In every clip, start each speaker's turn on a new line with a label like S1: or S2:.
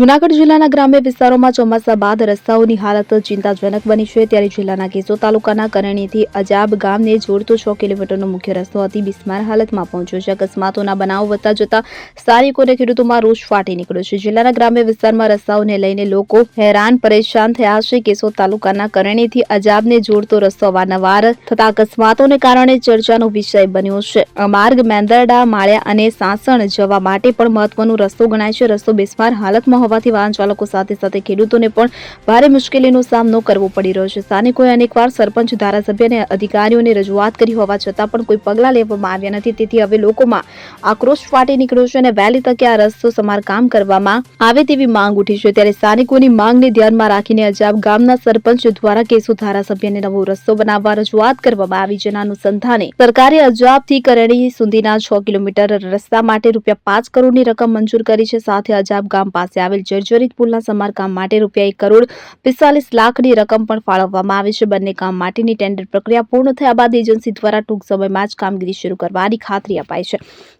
S1: જૂનાગઢ જિલ્લાના ગ્રામ્ય વિસ્તારોમાં ચોમાસા બાદ રસ્તાઓની હાલત ચિંતાજનક બની છે. ત્યારે જિલ્લાના કેસો તાલુકાના કરણીથી અજાબ ગામને જોડતો છ કિલોમીટરનો મુખ્ય રસ્તો અતિ બિસ્માર હાલતમાં પહોંચ્યો છે. અકસ્માતોના બનાવો વધતા જતા સ્થાનિકોને ખેડૂતોમાં રોષ ફાટી નીકળ્યો છે. જિલ્લાના ગ્રામ્ય વિસ્તારમાં રસ્તાઓને લઈને લોકો હેરાન પરેશાન થયા છે. કેસો તાલુકાના કરણીથી અજાબને જોડતો રસ્તો અવારનવાર થતા અકસ્માતોને કારણે ચર્ચાનો વિષય બન્યો છે. માર્ગ મેંદરડા, માળિયા અને સાસણ જવા માટે પણ મહત્વનો રસ્તો ગણાય છે. રસ્તો બિસ્માર હાલતમાં હોવાથી વાહન ચાલકો સાથે સાથે ખેડૂતોને પણ ભારે મુશ્કેલીનો સામનો કરવો પડી રહ્યો છે. સ્થાનિકોએ અનેકવાર સરપંચ, ધારાસભ્ય અને અધિકારીઓને રજૂઆત કરી હોવા છતાં પણ કોઈ પગલાં લેવામાં આવ્યા નથી. તેથી હવે લોકોમાં આક્રોશ ફાટી નીકળ્યો છે અને વહેલી તકે આ રસ્તો સમારકામ કરવામાં આવે તેવી માંગ ઉઠી છે. ત્યારે સ્થાનિકોની માંગને ધ્યાનમાં રાખીને અજાબ ગામના સરપંચ દ્વારા કેસુ ધારાસભ્યને નવો રસ્તો બનાવવા રજૂઆત કરવામાં આવી. જેના અનુસંધાને સરકારે અજાબથી કરણી સુધીના છ કિલોમીટર રસ્તા માટે રૂપિયા પાંચ કરોડની રકમ મંજૂર કરી છે. સાથે અજાબ ગામ પાસે આવેલ જર્જરિત પુલના સમારકામ માટે રૂપિયા એક કરોડ પિસ્તાલીસ લાખની રકમ પણ ફાળવવામાં આવી છે. બંને કામ માટેની ટેન્ડર પ્રક્રિયા પૂર્ણ થયા બાદ એજન્સી દ્વારા ટૂંક સમયમાં જ કામગીરી શરૂ કરવાની ખાતરી અપાઈ છે.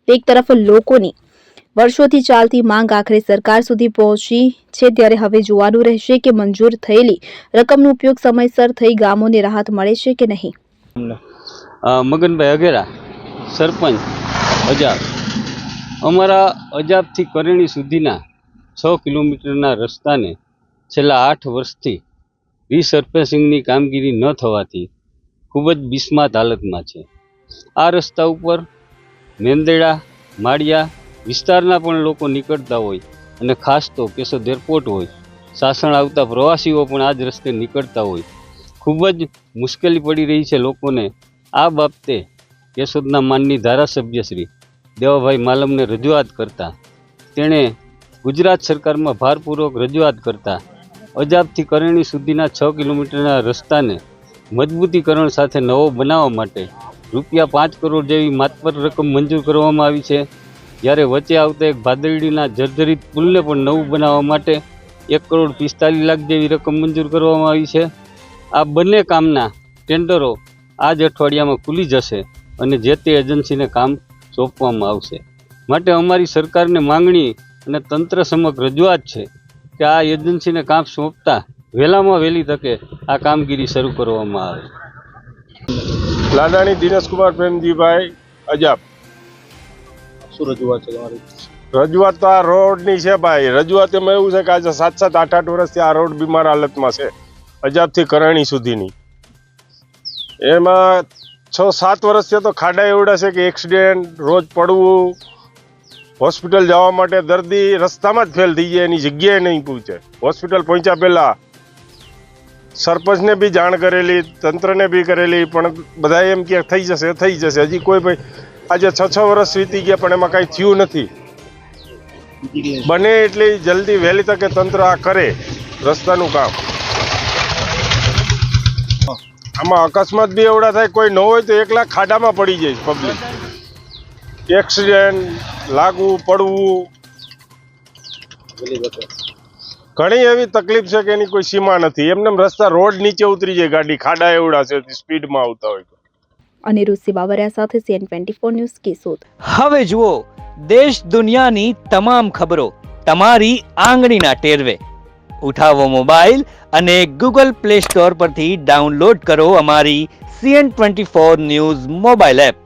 S1: એક તરફ લોકોની વર્ષોથી ચાલતી માંગ આખરે સરકાર સુધી પહોંચી છે ત્યારે હવે જોવાનું રહેશે કે મંજૂર થયેલી રકમનો ઉપયોગ સમયસર થઈ ગામોને રાહત મળે છે કે નહીં.
S2: મગનભાઈ અગેરા સરપંચ, અજાબ. અમારા અજાબથી કરણી સુધીના છ કિલોમીટરના રસ્તાને છેલ્લા આઠ વર્ષથી રીસર્ફેસિંગની કામગીરી ન થવાથી ખૂબ જ બિસ્માત હાલતમાં છે. આ રસ્તા ઉપર મેંદેડા, માળિયા વિસ્તારના પણ લોકો નીકળતા હોય અને ખાસ તો કેશોદ એરપોર્ટ હોય, સાસણ આવતા પ્રવાસીઓ પણ આ જ રસ્તે નીકળતા હોય. ખૂબ જ મુશ્કેલી પડી રહી છે લોકોને. આ બાબતે કેશોદના માનની ધારાસભ્ય શ્રી દેવાભાઈ માલમને રજૂઆત કરતા તેણે ગુજરાત સરકારમાં ભારપૂર્વક રજૂઆત કરતા અજાબથી કરણી સુધીના છ કિલોમીટરના રસ્તાને મજબૂતીકરણ સાથે નવો બનાવવા માટે રૂપિયા પાંચ કરોડ જેવી માતબર રકમ મંજૂર કરવામાં આવી છે. જ્યારે વચ્ચે આવતા એક ભાદરડીના જર્જરિત પુલને પણ નવું બનાવવા માટે એક કરોડ પિસ્તાલીસ લાખ જેવી રકમ મંજૂર કરવામાં આવી છે. આ બંને કામના ટેન્ડરો આ જ અઠવાડિયામાં ખુલી જશે અને જે તે એજન્સીને કામ સોંપવામાં આવશે. માટે અમારી સરકારને માંગણી અને તંત્ર સમક્ષ રજૂઆત છે કે આ એજન્સીને કામ સોંપતા વહેલામાં વહેલી તકે આ કામગીરી શરૂ કરવામાં આવે
S3: લાડાણી દિનેશકુમાર પ્રેમજીભાઈ અજાબ.
S4: શું રજૂઆત છે તમારી?
S3: રજૂઆત તો આ રોડની છે ભાઈ. રજૂઆત એમાં એવું છે કે આજે સાત સાત આઠ આઠ વર્ષથી આ રોડ બીમાર હાલતમાં છે. અજાબથી કરણી સુધીની. એમાં છ સાત વર્ષથી તો ખાડા એવડા છે કે એક્સિડેન્ટ રોજ પડવું હોસ્પિટલ જવા માટે દર્દી રસ્તામાં જ ફેલ થઈ જાય એની જગ્યાએ નહીં પહોંચે. હોસ્પિટલ પહોંચ્યા પહેલાં સરપંચને બી જાણ કરેલી, તંત્રને બી કરેલી, પણ બધા એમ કે થઈ જશે થઈ જશે. હજી કોઈ ભાઈ આજે છ છ વર્ષ વીતી ગયા, પણ એમાં કાંઈ થયું નથી. બને એટલી જલ્દી વહેલી તકે તંત્ર આ કરે રસ્તાનું કામ. આમાં અકસ્માત બી એવડા થાય, કોઈ ન હોય તો એકલા ખાડામાં પડી જાય પબ્લિક એક્સિડન્ટ લાગવું પડવું. ઘણી એવી તકલીફ છે કે એની કોઈ સીમા નથી. એમને રસ્તા રોડ નીચે ઉતરી જાય ગાડી ખાડા એવડા છે સ્પીડમાં આવતા હોય અને
S1: અનિરુદ્ધ બાબરિયા સાથે CN twenty four news Keshod
S5: હવે જુઓ દેશ દુનિયાની તમામ ખબરો તમારી આંગળીના ટેરવે. ઉઠાવો મોબાઈલ અને ગૂગલ પ્લે સ્ટોર પરથી ડાઉનલોડ કરો અમારી CN twenty four news mobile app.